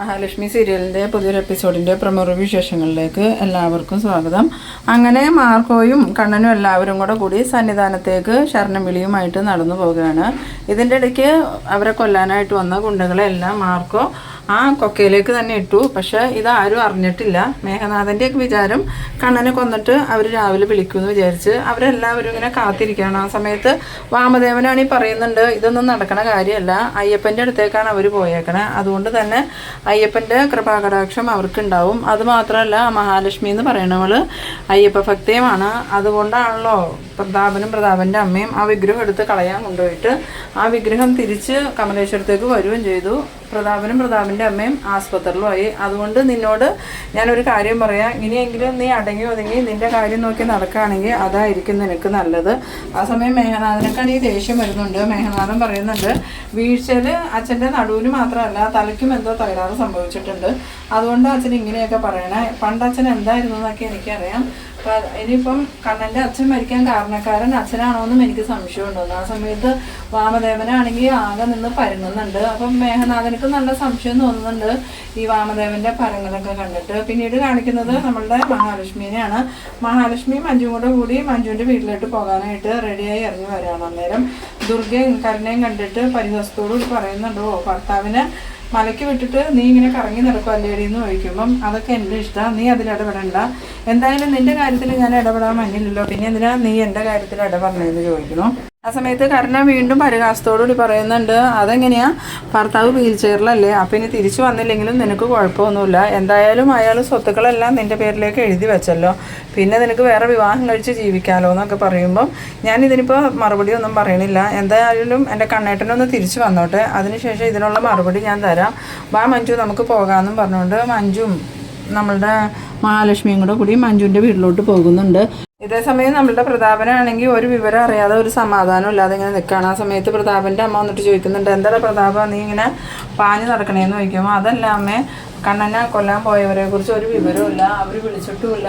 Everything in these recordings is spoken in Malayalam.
മഹാലക്ഷ്മി സീരിയലിന്റെ പുതിയൊരു എപ്പിസോഡിന്റെ പ്രമുഖ വിശേഷങ്ങളിലേക്ക് എല്ലാവർക്കും സ്വാഗതം. അങ്ങനെ മാർക്കോയും കണ്ണനും എല്ലാവരും കൂടെ കൂടി സന്നിധാനത്തേക്ക് ശരണം വിളിയുമായിട്ട് നടന്നു പോവുകയാണ്. ഇതിന്റെ ഇടയ്ക്ക് അവരെ കൊല്ലാനായിട്ട് വന്ന ഗുണ്ടകളെല്ലാം മാർക്കോ ആ കൊക്കയിലേക്ക് തന്നെ ഇട്ടു. പക്ഷേ ഇതാരും അറിഞ്ഞിട്ടില്ല. മേഘനാഥന്റെയൊക്കെ വിചാരം കണ്ണനെ കൊന്നിട്ട് അവർ രാവിലെ വിളിക്കുമെന്ന് വിചാരിച്ച് അവരെല്ലാവരും ഇങ്ങനെ കാത്തിരിക്കുകയാണ്. ആ സമയത്ത് വാമദേവനാണ് ഈ പറയുന്നുണ്ട് ഇതൊന്നും നടക്കണ കാര്യമല്ല. അയ്യപ്പന്റെ അടുത്തേക്കാണ് അവർ പോയേക്കണേ. അതുകൊണ്ട് തന്നെ അയ്യപ്പന്റെ കൃപാകടാക്ഷം അവർക്കുണ്ടാവും. അത് മാത്രമല്ല മഹാലക്ഷ്മി എന്ന് പറയണവൾ അയ്യപ്പ ഭക്തിയുമാണ്. അതുകൊണ്ടാണല്ലോ പ്രതാപനും പ്രതാപന്റെ അമ്മയും ആ വിഗ്രഹം എടുത്ത് കളയാൻ കൊണ്ടുപോയിട്ട് ആ വിഗ്രഹം തിരിച്ച് കമലേശ്വരത്തേക്ക് വരികയും ചെയ്തു. പ്രതാപനും പ്രതാപന്റെ അമ്മയും ആസ്പത്രിയിലുമായി അതുകൊണ്ട് നിന്നോട് ഞാനൊരു കാര്യം പറയാം. ഇനിയെങ്കിലും നീ അടങ്ങി ഒതുങ്ങി നിന്റെ കാര്യം നോക്കി നടക്കുകയാണെങ്കിൽ അതായിരിക്കും നിനക്ക് നല്ലത്. ആ സമയം മേഘനാഥനൊക്കെയാണ് ഈ ദേഷ്യം വരുന്നുണ്ട്. മേഘനാഥൻ പറയുന്നുണ്ട് വീഴ്ചയിൽ അച്ഛന്റെ നടുവിന് മാത്രമല്ല തലയ്ക്കും എന്തോ തകരാറ് സംഭവിച്ചിട്ടുണ്ട്. അതുകൊണ്ട് അച്ഛൻ ഇങ്ങനെയൊക്കെ പറയണേ. പണ്ട് അച്ഛൻ എന്തായിരുന്നു എന്നൊക്കെ എനിക്കറിയാം. അപ്പൊ ഇനിയിപ്പം കണ്ണന്റെ അച്ഛൻ മരിക്കാൻ കാരണക്കാരൻ അച്ഛനാണോന്നും എനിക്ക് സംശയമുണ്ടെന്ന് ആ സമയത്ത് വാമദേവനാണെങ്കിൽ ആകെ നിന്ന് പരങ്ങുന്നുണ്ട്. അപ്പം മേഘനാഥനക്ക് നല്ല സംശയം തോന്നുന്നുണ്ട് ഈ വാമദേവന്റെ പരങ്ങളൊക്കെ കണ്ടിട്ട്. പിന്നീട് കാണിക്കുന്നത് നമ്മളുടെ മഹാലക്ഷ്മിനെയാണ്. മഹാലക്ഷ്മി മഞ്ജുവും കൂടെ കൂടി മഞ്ജുവിന്റെ വീട്ടിലോട്ട് പോകാനായിട്ട് റെഡിയായി ഇറങ്ങി വരികയാണ് അന്നേരം ദുർഗയും കരുണയും കണ്ടിട്ട് പരിഹസത്തോട് പറയുന്നുണ്ടോ ഭർത്താവിനെ മലയ്ക്ക് വിട്ടിട്ട് നീ ഇങ്ങനെ കറങ്ങി നടക്കും അല്ലേടി എന്ന് ചോദിക്കുമ്പം അതൊക്കെ എന്റെ ഇഷ്ടമാണ് നീ അതിൽ ഇടപെടണ്ട. എന്തായാലും നിന്റെ കാര്യത്തിൽ ഞാൻ ഇടപെടാൻ മഞ്ഞില്ലല്ലോ പിന്നെ എന്തിനാ നീ എന്റെ കാര്യത്തിൽ ഇടപെടണേന്ന് ചോദിക്കണു ആ സമയത്ത് കരുണ വീണ്ടും പരിഹാസത്തോടുകൂടി പറയുന്നുണ്ട് അതെങ്ങനെയാ? ഭർത്താവ് വീൽ ചെയറിലല്ലേ അപ്പം ഇനി തിരിച്ചു വന്നില്ലെങ്കിലും നിനക്ക് കുഴപ്പമൊന്നുമില്ല. എന്തായാലും അയാൾ സ്വത്തുക്കളെല്ലാം നിന്റെ പേരിലേക്ക് എഴുതി വെച്ചല്ലോ. പിന്നെ നിനക്ക് വേറെ വിവാഹം കഴിച്ച് ജീവിക്കാമല്ലോ എന്നൊക്കെ പറയുമ്പം ഞാൻ ഇതിനിപ്പോൾ മറുപടി ഒന്നും പറയണില്ല. എന്തായാലും എന്റെ കണ്ണേട്ടനൊന്ന് തിരിച്ചു വന്നോട്ടെ. അതിനുശേഷം ഇതിനുള്ള മറുപടി ഞാൻ തരാം. വാ മഞ്ജു നമുക്ക് പോകാമെന്നും പറഞ്ഞുകൊണ്ട് മഞ്ജും നമ്മളുടെ മഹാലക്ഷ്മിയും കൂടെ കൂടി മഞ്ജുവിന്റെ വീട്ടിലോട്ട് പോകുന്നുണ്ട്. ഇതേ സമയം നമ്മളുടെ പ്രതാപനാണെങ്കിൽ ഒരു വിവരം അറിയാതെ ഒരു സമാധാനം ഇല്ലാതെ ഇങ്ങനെ നിൽക്കുകയാണ്. ആ സമയത്ത് പ്രതാപന്റെ അമ്മ വന്നിട്ട് ചോദിക്കുന്നുണ്ട് എന്താ പ്രതാപ നീ ഇങ്ങനെ പാഞ്ഞു നടക്കണേന്ന് ചോദിക്കുമ്പോൾ അതല്ല അമ്മേ കണ്ണനെ കൊല്ലാൻ പോയവരെ കുറിച്ച് ഒരു വിവരമില്ല അവർ വിളിച്ചിട്ടുമില്ല.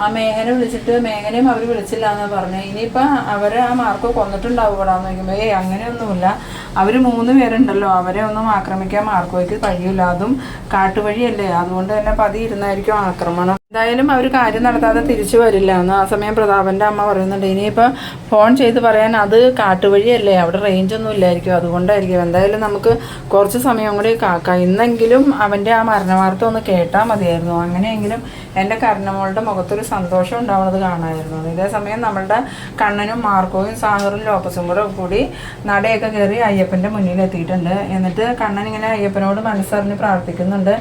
ആ മേഘനെ വിളിച്ചിട്ട് മേഘനെയും അവർ വിളിച്ചില്ല എന്ന് പറഞ്ഞു. ഇനിയിപ്പോൾ അവർ ആ മാർക്ക് കൊന്നിട്ടുണ്ടാവുകടാന്ന് ചോദിക്കുമ്പോൾ ഏയ് അങ്ങനെയൊന്നുമില്ല. അവർ മൂന്ന് പേരുണ്ടല്ലോ അവരെ ഒന്നും ആക്രമിക്കാൻ മാർക്കോയ്ക്ക് കഴിയില്ല. അതും കാട്ടുവഴിയല്ലേ. അതുകൊണ്ട് തന്നെ പതി ഇരുന്നായിരിക്കും ആക്രമണം. എന്തായാലും അവർ കാര്യം നടത്താതെ തിരിച്ചു വരില്ല. എന്ന് ആ സമയം പ്രതാപന്റെ അമ്മ പറയുന്നുണ്ട്. ഇനിയിപ്പോൾ ഫോൺ ചെയ്ത് പറയാൻ അത് കാട്ടുവഴിയല്ലേ? അവിടെ റേഞ്ച് ഒന്നും ഇല്ലായിരിക്കും. അതുകൊണ്ടായിരിക്കും. എന്തായാലും നമുക്ക് കുറച്ച് സമയം കൂടി കാക്കാം. ഇന്നെങ്കിലും അവന്റെ ആ മരണവാർത്ത ഒന്ന് കേട്ടാൽ മതിയായിരുന്നു. അങ്ങനെയെങ്കിലും എന്റെ കർണമോളുടെ മുഖത്തൊരു സന്തോഷം ഉണ്ടാവുന്നത് കാണാമായിരുന്നു. ഇതേ സമയം നമ്മളുടെ കണ്ണനും മാർക്കോയും സാഹറും ലോപ്പസും കൂടെ കൂടി നടയൊക്കെ കയറി അയ്യപ്പന്റെ മുന്നിൽ എത്തിയിട്ടുണ്ട്. എന്നിട്ട് കണ്ണൻ ഇങ്ങനെ അയ്യപ്പനോട് മനസ്സറിഞ്ഞ് പ്രാർത്ഥിക്കുന്നുണ്ട്.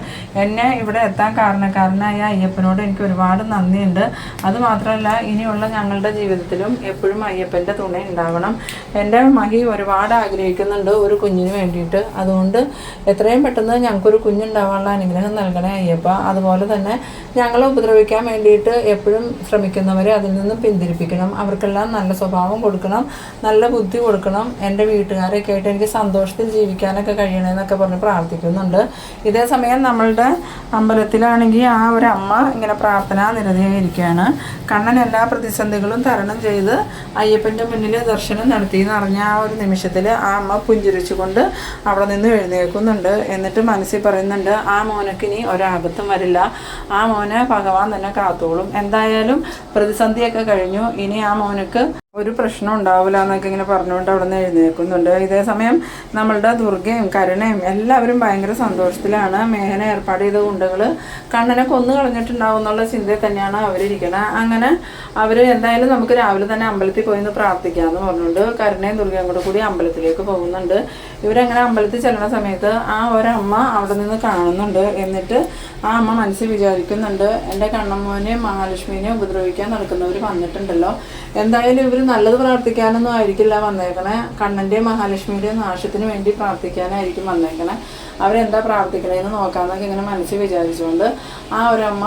എന്നെ ഇവിടെ എത്താൻ കാരണക്കാരനായ അയ്യപ്പനോട് എനിക്ക് ഒരുപാട് നന്ദിയുണ്ട്. അത് മാത്രമല്ല ഇനിയുള്ള ഞങ്ങളുടെ ജീവിതത്തിലും എപ്പോഴും അയ്യപ്പന്റെ തുണ ഉണ്ടാവണം. എന്റെ മഹി ഒരുപാട് ആഗ്രഹിക്കുന്നുണ്ട് ഒരു കുഞ്ഞിന് വേണ്ടിയിട്ട്. അതുകൊണ്ട് എത്രയും പെട്ടെന്ന് ഞങ്ങൾക്കൊരു കുഞ്ഞുണ്ടാവാനുള്ള അനുഗ്രഹം നൽകണേ അയ്യപ്പ. അതുപോലെ തന്നെ ഞങ്ങളെ ഉപദ്രവിക്കാൻ വേണ്ടിയിട്ട് എപ്പോഴും ശ്രമിക്കുന്നവരെ അതിൽ നിന്നും പിന്തിരിപ്പിക്കണം. അവർക്കെല്ലാം നല്ല സ്വഭാവം കൊടുക്കണം നല്ല ബുദ്ധി കൊടുക്കണം. എന്റെ വീട്ടുകാരൊക്കെ ആയിട്ട് എനിക്ക് സന്തോഷത്തിൽ ജീവിക്കാനൊക്കെ കഴിയണമെന്നൊക്കെ പറഞ്ഞ് പ്രാർത്ഥിക്കുന്നുണ്ട്. ഇതേ സമയം നമ്മളുടെ അമ്പലത്തിലാണെങ്കിൽ ആ ഒരു അമ്മ ഇങ്ങനെ പ്രാർത്ഥന നിരതയായിരിക്കുകയാണ്. കണ്ണൻ എല്ലാ പ്രതിസന്ധികളും തരണം ചെയ്ത് അയ്യപ്പന്റെ മുന്നിൽ ദർശനം നടത്തി എന്ന് അറിഞ്ഞ ആ ഒരു നിമിഷത്തിൽ ആ അമ്മ പുഞ്ചിരിച്ചുകൊണ്ട് അവിടെ നിന്ന് എഴുന്നേൽക്കുന്നുണ്ട്. എന്നിട്ട് മനസ്സിൽ പറയുന്നുണ്ട് ആ മോനക്ക് ഇനി ഒരാപത്തും വരില്ല. ആ മോനെ ഭഗവാൻ തന്നെ കാത്തോളും. എന്തായാലും പ്രതിസന്ധിയൊക്കെ കഴിഞ്ഞു. ഇനി ആ മോനക്ക് ഒരു പ്രശ്നം ഉണ്ടാവില്ല എന്നൊക്കെ ഇങ്ങനെ പറഞ്ഞുകൊണ്ട് അവിടെ നിന്ന് എഴുന്നേൽക്കുന്നുണ്ട്. ഇതേ സമയം നമ്മളുടെ ദുർഗയും കരുണയും എല്ലാവരും ഭയങ്കര സന്തോഷത്തിലാണ്. മേഹന ഏർപ്പാട് ചെയ്ത ഗുണ്ടകൾ കണ്ണനെ കൊന്നു കളഞ്ഞിട്ടുണ്ടാവും എന്നുള്ള ചിന്തയിൽ തന്നെയാണ് അവരിരിക്കണത് അങ്ങനെ അവർ എന്തായാലും നമുക്ക് രാവിലെ തന്നെ അമ്പലത്തിൽ പോയി ഒന്ന് പ്രാർത്ഥിക്കാമെന്ന് പറഞ്ഞുകൊണ്ട് കരുണയും ദുർഗയും കൂടെ കൂടി അമ്പലത്തിലേക്ക് പോകുന്നുണ്ട്. ഇവരങ്ങനെ അമ്പലത്തിൽ ചെല്ലുന്ന സമയത്ത് ആ ഒരമ്മ അവിടെ നിന്ന് കാണുന്നുണ്ട് എന്നിട്ട് ആ അമ്മ മനസ്സിൽ വിചാരിക്കുന്നുണ്ട് എന്റെ കണ്ണമ്മോനെയും മഹാലക്ഷ്മിനെയും ഉപദ്രവിക്കാൻ നടക്കുന്നവർ വന്നിട്ടുണ്ടല്ലോ. എന്തായാലും ഇവർ നല്ലത് പ്രാർത്ഥിക്കാനൊന്നും ആയിരിക്കില്ല വന്നേക്കണേ. കണ്ണന്റെയും മഹാലക്ഷ്മിയുടെയും നാശത്തിന് വേണ്ടി പ്രാർത്ഥിക്കാനായിരിക്കും വന്നേക്കണേ. അവരെന്താ പ്രാർത്ഥിക്കണേന്ന് നോക്കാമെന്നൊക്കെ ഇങ്ങനെ മനസ്സിൽ വിചാരിച്ചുകൊണ്ട് ആ ഒരമ്മ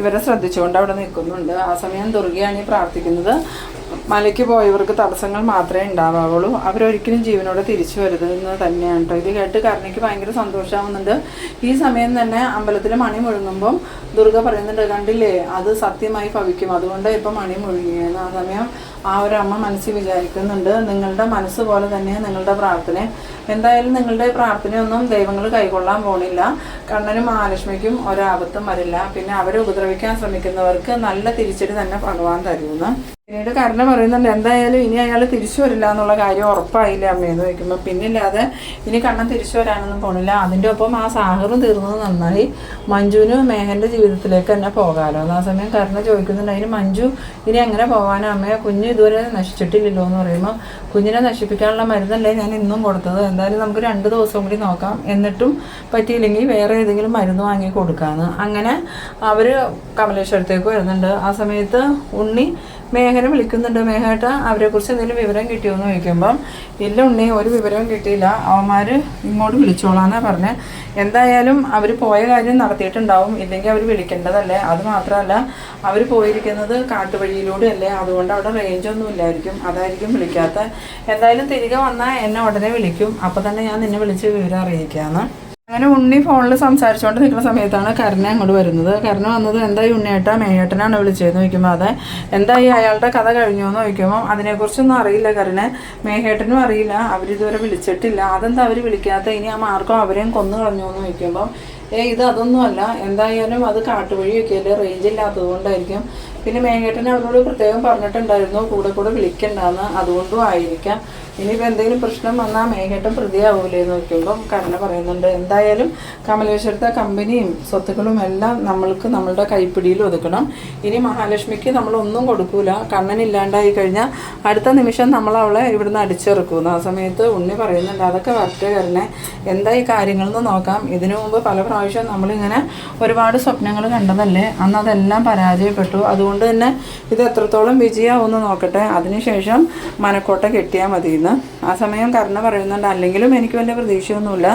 ഇവരെ ശ്രദ്ധിച്ചുകൊണ്ട് അവിടെ നിൽക്കുന്നുണ്ട്. ആ സമയം ദുർഗയാണ് ഈ പ്രാർത്ഥിക്കുന്നത്. മലയ്ക്ക് പോയവർക്ക് തടസ്സങ്ങൾ മാത്രമേ ഉണ്ടാവാവുള്ളൂ. അവരൊരിക്കലും ജീവനോടെ തിരിച്ചു വരുന്നത് തന്നെയാണ് കേട്ടോ ഇത് കേട്ട് കരുണയ്ക്ക് ഭയങ്കര സന്തോഷമാവുന്നുണ്ട്. ഈ സമയം തന്നെ അമ്പലത്തിൽ മണി മുഴങ്ങുമ്പം ദുർഗ പറയുന്നുണ്ട് കണ്ടില്ലേ അത് സത്യമായി ഭവിക്കും. അതുകൊണ്ട് ഇപ്പം മണി മുഴുകിയെന്ന് ആ സമയം ആ ഒരു അമ്മ മനസ്സിൽ വിചാരിക്കുന്നുണ്ട് നിങ്ങളുടെ മനസ്സ് പോലെ തന്നെ നിങ്ങളുടെ പ്രാർത്ഥന. എന്തായാലും നിങ്ങളുടെ പ്രാർത്ഥനയൊന്നും ദൈവങ്ങൾ കൈകൊള്ളാൻ പോണില്ല. കണ്ണനും മഹാലക്ഷ്മിക്കും ഒരാപത്തും വരില്ല. പിന്നെ അവരെ ഉപദ്രവിക്കാൻ ശ്രമിക്കുന്നവർക്ക് നല്ല തിരിച്ചടി തന്നെ ഭഗവാൻ തരുമെന്ന്. പിന്നീട് കരുണ പറയുന്നുണ്ട് എന്തായാലും ഇനി അയാൾ തിരിച്ചു വരില്ല എന്നുള്ള കാര്യം ഉറപ്പായില്ല അമ്മയെന്ന് വയ്ക്കുമ്പോൾ പിന്നില്ലാതെ ഇനി കണ്ണൻ തിരിച്ചു വരാനൊന്നും പോണില്ല. അതിന്റെ ഒപ്പം ആ സാഹറും തീർന്നത് നന്നായി. മഞ്ജുവിനും മേഹന്റെ മേഘന്റെ ജീവിതത്തിലേക്ക് തന്നെ പോകാമല്ലോ ആ സമയം കരുണ ചോദിക്കുന്നുണ്ട്. അതിന് മഞ്ജു ഇനി എങ്ങനെ പോകാനോ അമ്മയെ കുഞ്ഞ് ഇതുവരെ നശിച്ചിട്ടില്ലല്ലോ എന്ന് പറയുമ്പോൾ കുഞ്ഞിനെ നശിപ്പിക്കാനുള്ള മരുന്നല്ലേ ഞാൻ ഇന്നും കൊടുത്തത്? എന്തായാലും നമുക്ക് രണ്ട് ദിവസം കൂടി നോക്കാം. എന്നിട്ടും പറ്റിയില്ലെങ്കിൽ വേറെ ഏതെങ്കിലും മരുന്ന് വാങ്ങി കൊടുക്കാമെന്ന് അങ്ങനെ അവർ കമലേശ്വരത്തേക്ക് വരുന്നുണ്ട്. ആ സമയത്ത് ഉണ്ണി മേഘനെ വിളിക്കുന്നുണ്ട്. മേഘേട്ട അവരെക്കുറിച്ച് എന്തെങ്കിലും വിവരം കിട്ടിയോ എന്ന് ചോദിക്കുമ്പം ഇല്ല ഉണ്ണി ഒരു വിവരവും കിട്ടിയില്ല. അവന്മാർ ഇങ്ങോട്ട് വിളിച്ചോളാന്നാ പറഞ്ഞ്. എന്തായാലും അവർ പോയ കാര്യം നടത്തിയിട്ടുണ്ടാവും. ഇല്ലെങ്കിൽ അവർ വിളിക്കേണ്ടതല്ലേ? അത് മാത്രമല്ല അവർ പോയിരിക്കുന്നത് കാട്ടുവഴിയിലൂടെ അല്ലേ അതുകൊണ്ട് അവിടെ റേഞ്ച് ഒന്നും ഇല്ലായിരിക്കും. അതായിരിക്കും വിളിക്കാത്ത. എന്തായാലും തിരികെ വന്നാൽ എന്നെ ഉടനെ വിളിക്കും. അപ്പോൾ തന്നെ ഞാൻ നിന്നെ വിളിച്ച് വിവരം അറിയിക്കാമെന്ന് അങ്ങനെ ഉണ്ണി ഫോണിൽ സംസാരിച്ചുകൊണ്ട് നിൽക്കുന്ന സമയത്താണ് കരുണ അങ്ങോട്ട് വരുന്നത്. കരുണ വന്നത് എന്താ എന്തായി ഉണ്ണിയേട്ടാ മേയേട്ടനാണ് വിളിച്ചതെന്ന് ചോദിക്കുമ്പോൾ അതെ എന്തായി അയാളുടെ കഥ കഴിഞ്ഞു എന്ന് ചോദിക്കുമ്പോൾ അതിനെക്കുറിച്ചൊന്നും അറിയില്ല കരുണ മേഹേട്ടനും അറിയില്ല അവരിതുവരെ വിളിച്ചിട്ടില്ല. അതെന്താ അവർ വിളിക്കാത്ത? ഇനി ആ മാർക്കും അവരെയും കൊന്നു കളഞ്ഞു എന്ന് ചോദിക്കുമ്പോൾ ഏ ഇത് അതൊന്നുമല്ല എന്തായാലും അത് കാട്ടുവഴിയൊക്കെ അല്ലേ റേഞ്ച് ഇല്ലാത്തത് കൊണ്ടായിരിക്കും. പിന്നെ മേഘേട്ടൻ അവരോട് പ്രത്യേകം പറഞ്ഞിട്ടുണ്ടായിരുന്നു കൂടെ കൂടെ വിളിക്കണ്ടെന്ന്. അതുകൊണ്ടും ആയിരിക്കാം. ഇനിയിപ്പോൾ എന്തെങ്കിലും പ്രശ്നം വന്നാൽ മേഘട്ടം പ്രതിയാവൂലേ എന്ന് നോക്കുമ്പം കരുണ പറയുന്നുണ്ട്. എന്തായാലും കമലേശ്വരത്തെ കമ്പനിയും സ്വത്തുക്കളും എല്ലാം നമ്മൾക്ക് നമ്മളുടെ കൈപ്പിടിയിൽ ഒതുക്കണം. ഇനി മഹാലക്ഷ്മിക്ക് നമ്മളൊന്നും കൊടുക്കൂല. കണ്ണൻ ഇല്ലാണ്ടായി കഴിഞ്ഞാൽ അടുത്ത നിമിഷം നമ്മൾ അവളെ ഇവിടുന്ന് അടിച്ചിറക്കുന്നു ആ സമയത്ത് ഉണ്ണി പറയുന്നുണ്ട് അതൊക്കെ വരട്ടെ കരുണെ. എന്താ ഈ കാര്യങ്ങളെന്ന് നോക്കാം. ഇതിനു മുമ്പ് പല പ്രാവശ്യം നമ്മളിങ്ങനെ ഒരുപാട് സ്വപ്നങ്ങൾ കണ്ടതല്ലേ? അന്ന് അതെല്ലാം പരാജയപ്പെട്ടു. അതുകൊണ്ട് തന്നെ ഇത് എത്രത്തോളം വിജയമാവുമെന്ന് നോക്കട്ടെ. അതിനുശേഷം മനക്കോട്ട കെട്ടിയാൽ മതി ആ സമയം കർണ പറയുന്നുണ്ട് അല്ലെങ്കിലും എനിക്ക് വലിയ പ്രതീക്ഷയൊന്നുമില്ല.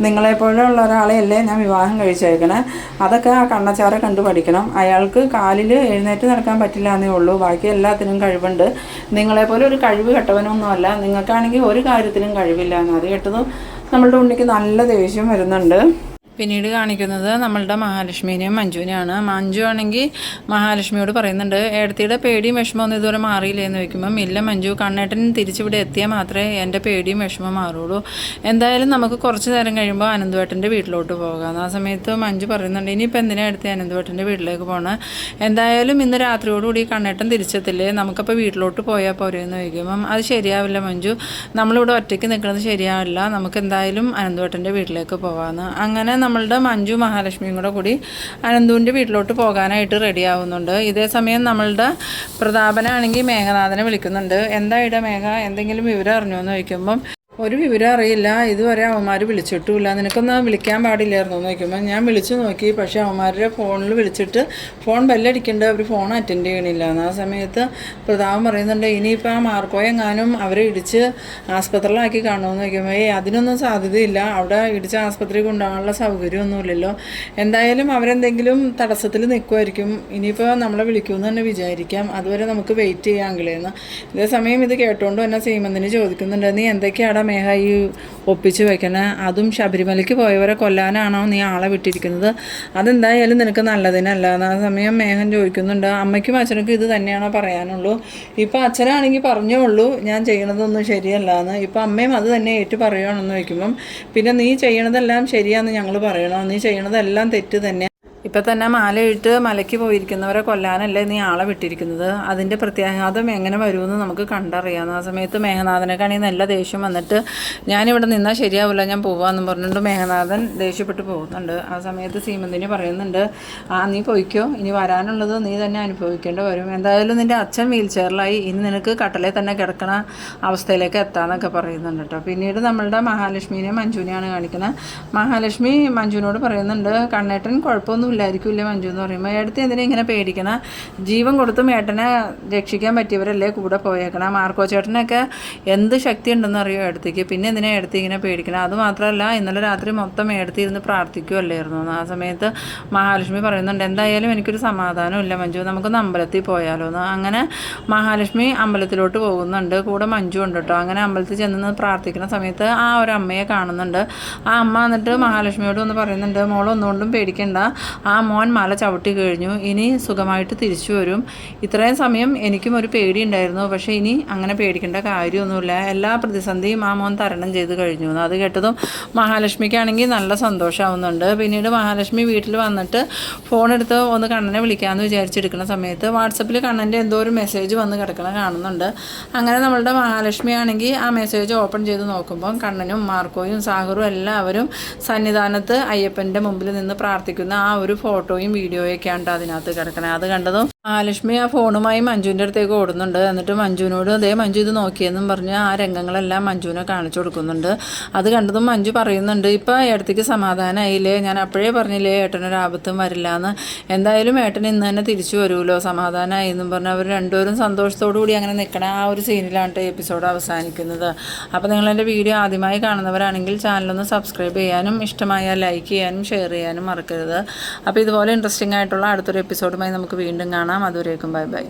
നിങ്ങളെപ്പോലുള്ള ഒരാളെയല്ലേ ഞാൻ വിവാഹം കഴിച്ചേക്കണേ. അതൊക്കെ ആ കണ്ണച്ചാറെ കണ്ടു പഠിക്കണം. അയാൾക്ക് കാലിൽ എഴുന്നേറ്റ് നടക്കാൻ പറ്റില്ല എന്നേ ഉള്ളൂ. ബാക്കി എല്ലാത്തിനും കഴിവുണ്ട്. നിങ്ങളെപ്പോലെ ഒരു കഴിവ് കെട്ടവനൊന്നുമല്ല. നിങ്ങൾക്കാണെങ്കിൽ ഒരു കാര്യത്തിനും കഴിവില്ല. എന്ന് അത് കേട്ടതും നമ്മളുടെ ഉണ്ണിക്ക് നല്ല ദേഷ്യം വരുന്നുണ്ട്. പിന്നീട് കാണിക്കുന്നത് നമ്മളുടെ മഹാലക്ഷ്മിനെയും മഞ്ജുവിനെയാണ്. മഞ്ജു ആണെങ്കിൽ മഹാലക്ഷ്മിയോട് പറയുന്നുണ്ട് ഏടത്തിയുടെ പേടിയും വിഷമമൊന്നും ഇതുവരെ മാറിയില്ലേ? എന്ന് ചോദിക്കുമ്പം ഇല്ല മഞ്ജു കണ്ണേട്ടൻ തിരിച്ചിവിടെ എത്തിയാൽ മാത്രമേ എന്റെ പേടിയും വിഷമം മാറുള്ളൂ എന്തായാലും നമുക്ക് കുറച്ച് നേരം കഴിയുമ്പോൾ അനന്തുവേട്ടന്റെ വീട്ടിലോട്ട് പോകാം. ആ സമയത്ത് മഞ്ജു പറയുന്നുണ്ട് ഇനിയിപ്പോൾ എന്തിനാ എടുത്ത് അനന്തുവേട്ടന്റെ വീട്ടിലേക്ക് പോകണം എന്തായാലും ഇന്ന് രാത്രിയോടുകൂടി കണ്ണേട്ടൻ തിരിച്ചെത്തില്ലേ? നമുക്കപ്പോൾ വീട്ടിലോട്ട് പോയാൽ പോരെയെന്ന് ചോദിക്കുമ്പം അത് ശരിയാവില്ല മഞ്ജു. നമ്മളിവിടെ ഒറ്റയ്ക്ക് നിൽക്കുന്നത് ശരിയാവില്ല. നമുക്ക് എന്തായാലും അനന്തുവേട്ടന്റെ വീട്ടിലേക്ക് പോകാമെന്ന് അങ്ങനെ നമ്മളുടെ മഞ്ജു മഹാലക്ഷ്മിയും കൂടെ കൂടി അനന്തുവിന്റെ വീട്ടിലോട്ട് പോകാനായിട്ട് റെഡി ആവുന്നുണ്ട്. ഇതേ സമയം നമ്മളുടെ പ്രതാപനാണെങ്കിൽ മേഘനാഥനെ വിളിക്കുന്നുണ്ട്. എന്താ ഇട മേഘ? എന്തെങ്കിലും വിവരം അറിഞ്ഞോ എന്ന് ചോദിക്കുമ്പം ഒരു വിവരം അറിയില്ല. ഇതുവരെ അവന്മാർ വിളിച്ചിട്ടുമില്ല. നിനക്കൊന്ന് വിളിക്കാൻ പാടില്ലായിരുന്നു നോക്കുമ്പോൾ ഞാൻ വിളിച്ചു നോക്കി. പക്ഷേ അവന്മാരുടെ ഫോണിൽ വിളിച്ചിട്ട് ഫോൺ ബെല്ലടിക്കേണ്ട അവർ ഫോൺ അറ്റൻഡ് ചെയ്യണില്ല. ആ സമയത്ത് പ്രതാപം പറയുന്നുണ്ട് ഇനിയിപ്പോൾ ആ മാർക്കോയെങ്ങാനും അവരെ ഇടിച്ച് ആസ്പത്രിയിലാക്കി കാണുമെന്ന് നോക്കുമ്പോൾ ഏയ് അതിനൊന്നും സാധ്യതയില്ല. അവിടെ ഇടിച്ച് ആസ്പത്രി കൊണ്ടുപോകാനുള്ള സൗകര്യമൊന്നുമില്ലല്ലോ. എന്തായാലും അവരെന്തെങ്കിലും തടസ്സത്തിൽ നിൽക്കുമായിരിക്കും ഇനിയിപ്പോൾ നമ്മളെ വിളിക്കുമെന്ന് തന്നെ വിചാരിക്കാം. അതുവരെ നമുക്ക് വെയിറ്റ് ചെയ്യാമെങ്കിലേന്ന് ഇതേ സമയം ഇത് കേട്ടുകൊണ്ട് തന്നെ സീമന്തിന് ചോദിക്കുന്നുണ്ട് നീ എന്തൊക്കെയാടാ മേഘ ഈ ഒപ്പിച്ച് വെക്കണേ അതും ശബരിമലയ്ക്ക് പോയവരെ കൊല്ലാനാണോ നീ ആളെ വിട്ടിരിക്കുന്നത്? അതെന്തായാലും നിനക്ക് നല്ലതിനല്ല. ആ സമയം മേഘൻ ചോദിക്കുന്നുണ്ട്. അമ്മയ്ക്കും അച്ഛനൊക്കെ ഇത് തന്നെയാണോ പറയാനുള്ളൂ? ഇപ്പം അച്ഛനാണെങ്കിൽ പറഞ്ഞേ ഉള്ളൂ ഞാൻ ചെയ്യണതൊന്നും ശരിയല്ല എന്ന് ഇപ്പം അമ്മയും അത് തന്നെ ഏറ്റു പറയുകയാണെന്ന് വയ്ക്കുമ്പം പിന്നെ നീ ചെയ്യണതെല്ലാം ശരിയാണെന്ന് ഞങ്ങൾ പറയണോ? നീ ചെയ്യണതെല്ലാം തെറ്റ് തന്നെ. ഇപ്പം തന്നെ മാലയിട്ട് മലയ്ക്ക് പോയിരിക്കുന്നവരെ കൊല്ലാനല്ലേ നീ ആളെ വിട്ടിരിക്കുന്നത്? അതിന്റെ പ്രത്യാഘാതം എങ്ങനെ വരുമെന്ന് നമുക്ക് കണ്ടറിയാം. ആ സമയത്ത് മേഘനാഥനെക്കാണെങ്കിൽ നല്ല ദേഷ്യം വന്നിട്ട് ഞാനിവിടെ നിന്നാൽ ശരിയാവില്ല ഞാൻ പോവാമെന്നും പറഞ്ഞിട്ട് മേഘനാഥൻ ദേഷ്യപ്പെട്ട് പോകുന്നുണ്ട്. ആ സമയത്ത് സീമന്തിന് പറയുന്നുണ്ട് ആ നീ പോയിക്കോ. ഇനി വരാനുള്ളത് നീ തന്നെ അനുഭവിക്കേണ്ടി വരും. എന്തായാലും നിന്റെ അച്ഛൻ വീൽ ചെയറിലായി. ഇനി നിനക്ക് കട്ടലേ തന്നെ കിടക്കണ അവസ്ഥയിലേക്ക് എത്താമെന്നൊക്കെ പറയുന്നുണ്ട് കേട്ടോ പിന്നീട് നമ്മളുടെ മഹാലക്ഷ്മിനെ മഞ്ജുവിനെയാണ് കാണിക്കുന്നത്. മഹാലക്ഷ്മി മഞ്ജുവിനോട് പറയുന്നുണ്ട് കണ്ണേട്ടൻ കുഴപ്പമൊന്നുമില്ല. ഇല്ലായിരിക്കും ഇല്ലേ മഞ്ജു എന്ന് പറയുമ്പോൾ ഏടത്തെ എന്തിനാ ഇങ്ങനെ പേടിക്കണം? ജീവൻ കൊടുത്തും ഏട്ടനെ രക്ഷിക്കാൻ പറ്റിയവരല്ലേ കൂടെ പോയേക്കണം? മാർക്കോ ചേട്ടനൊക്കെ എന്ത് ശക്തി ഉണ്ടെന്ന് അറിയോ ഏടത്തേക്ക്? പിന്നെ എന്തിനാ ഏടത്തി ഇങ്ങനെ പേടിക്കണം? അത് മാത്രമല്ല ഇന്നലെ രാത്രി മൊത്തം ഏടത്തി ഇരുന്ന് പ്രാർത്ഥിക്കുമല്ലായിരുന്നു ആ സമയത്ത് മഹാലക്ഷ്മി പറയുന്നുണ്ട് എന്തായാലും എനിക്കൊരു സമാധാനം ഇല്ല മഞ്ജു. നമുക്കൊന്ന് അമ്പലത്തിൽ പോയാലോ എന്ന്. അങ്ങനെ മഹാലക്ഷ്മി അമ്പലത്തിലോട്ട് പോകുന്നുണ്ട്. കൂടെ മഞ്ജു ഉണ്ട് കേട്ടോ അങ്ങനെ അമ്പലത്തിൽ ചെന്ന് പ്രാർത്ഥിക്കുന്ന സമയത്ത് ആ ഒരു അമ്മയെ കാണുന്നുണ്ട്. ആ അമ്മ എന്നിട്ട് മഹാലക്ഷ്മിയോട് ഒന്ന് പറയുന്നുണ്ട് മോൾ ഒന്നുകൊണ്ടും പേടിക്കണ്ട. ആ മോൻ മല ചവിട്ടി കഴിഞ്ഞു. ഇനി സുഖമായിട്ട് തിരിച്ചു വരും. ഇത്രയും സമയം എനിക്കും ഒരു പേടി ഉണ്ടായിരുന്നു പക്ഷേ ഇനി അങ്ങനെ പേടിക്കേണ്ട കാര്യമൊന്നുമില്ല. എല്ലാ പ്രതിസന്ധിയും ആ മോൻ തരണം ചെയ്ത് കഴിഞ്ഞു. അത് കേട്ടതും മഹാലക്ഷ്മിക്കാണെങ്കിൽ നല്ല സന്തോഷമാവുന്നുണ്ട്. പിന്നീട് മഹാലക്ഷ്മി വീട്ടിൽ വന്നിട്ട് ഫോൺ എടുത്ത് ഒന്ന് കണ്ണനെ വിളിക്കാമെന്ന് വിചാരിച്ചെടുക്കുന്ന സമയത്ത് വാട്സപ്പിൽ കണ്ണന്റെ എന്തോ ഒരു മെസ്സേജ് വന്ന് കിടക്കണം കാണുന്നുണ്ട്. അങ്ങനെ നമ്മളുടെ മഹാലക്ഷ്മി ആണെങ്കിൽ ആ മെസ്സേജ് ഓപ്പൺ ചെയ്ത് നോക്കുമ്പോൾ കണ്ണനും മാർക്കോയും സാഗറും എല്ലാവരും സന്നിധാനത്ത് അയ്യപ്പന്റെ മുമ്പിൽ നിന്ന് പ്രാർത്ഥിക്കുന്ന ആ ഒരു ഫോട്ടോയും വീഡിയോയൊക്കെയാണ് അതിനകത്ത് കിടക്കണേ. അത് കണ്ടതും മഹാലക്ഷ്മി ആ ഫോണുമായി മഞ്ജുവിന്റെ അടുത്തേക്ക് ഓടുന്നുണ്ട്. എന്നിട്ട് മഞ്ജുവിനോട് അതേ മഞ്ജു ഇത് നോക്കിയെന്നും പറഞ്ഞ് ആ രംഗങ്ങളെല്ലാം മഞ്ജുവിനെ കാണിച്ചു കൊടുക്കുന്നുണ്ട്. അത് കണ്ടതും മഞ്ജു പറയുന്നുണ്ട് ഇപ്പം ഏട്ടത്തേക്ക് സമാധാനമായില്ലേ ഞാൻ അപ്പോഴേ പറഞ്ഞില്ലേ ഏട്ടനൊരു ആപത്തും വരില്ല എന്ന് എന്തായാലും ഏട്ടൻ ഇന്ന് തന്നെ തിരിച്ചു വരുമല്ലോ സമാധാനമായി എന്നും പറഞ്ഞ് അവർ രണ്ടുപേരും സന്തോഷത്തോടു കൂടി അങ്ങനെ നിൽക്കണ ആ ഒരു സീനിലാണ് എപ്പിസോഡ് അവസാനിക്കുന്നത്. അപ്പോൾ നിങ്ങൾ എന്റെ വീഡിയോ ആദ്യമായി കാണുന്നവരാണെങ്കിൽ ചാനലൊന്ന് സബ്സ്ക്രൈബ് ചെയ്യാനും ഇഷ്ടമായാൽ ലൈക്ക് ചെയ്യാനും ഷെയർ ചെയ്യാനും മറക്കരുത്. അപ്പോൾ ഇതുപോലെ ഇൻട്രസ്റ്റിംഗ് ആയിട്ടുള്ള അടുത്തൊരു എപ്പിസോഡുമായി നമുക്ക് വീണ്ടും കാണാം. അതുവരേക്കും ബൈ ബൈ.